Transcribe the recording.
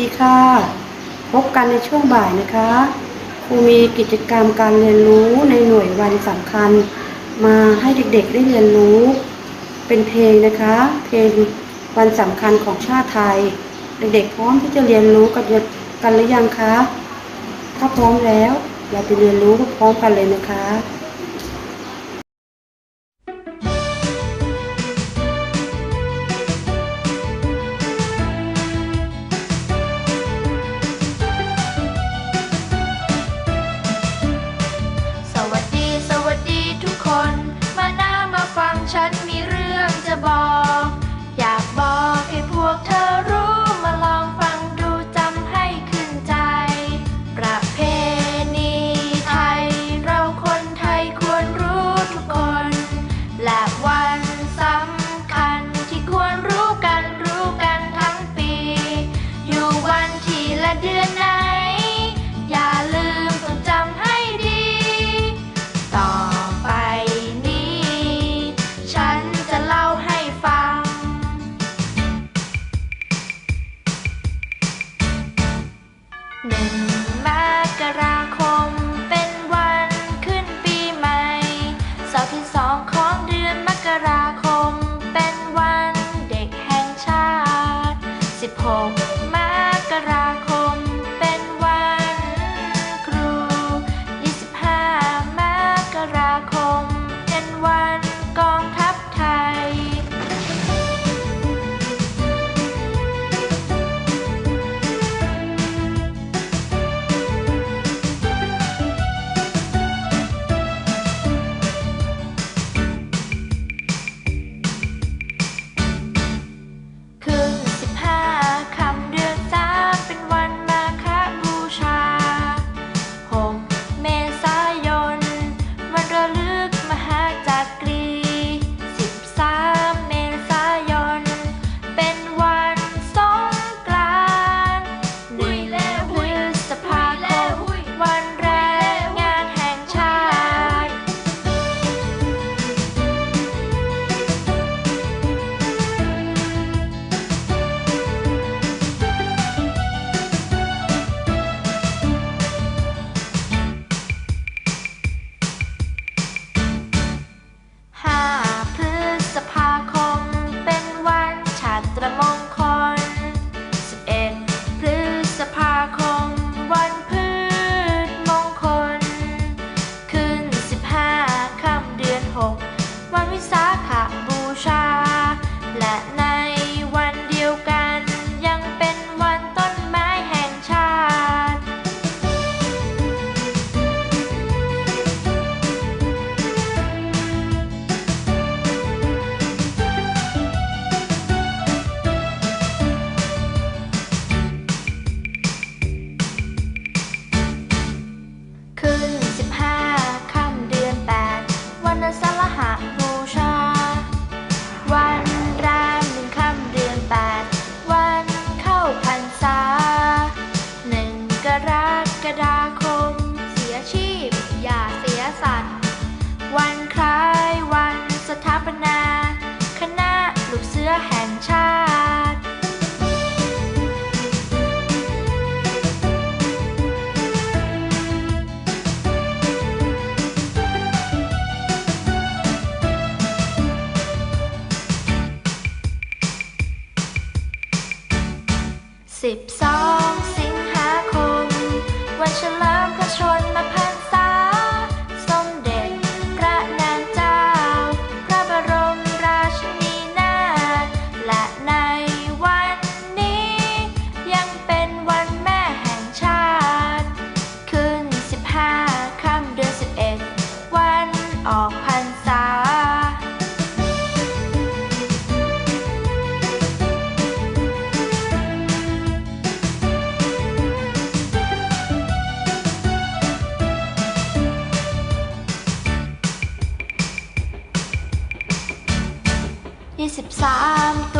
ดีค่ะ พบกันในช่วงบ่ายนะคะครูมีกิจกรรมการเรียนรู้ในหน่วยวันสำคัญ มาให้เด็กๆได้เรียนรู้ เป็นเพลงนะคะ เพลงวันสำคัญของชาติไทย เด็กๆพร้อมที่จะเรียนรู้กันกันหรือยังคะ ถ้าพร้อมแล้ว เราไปเรียนรู้พร้อมกันเลยนะคะ 12 สิงหาคม วันเฉลิมพระชนมพรร 23ตัว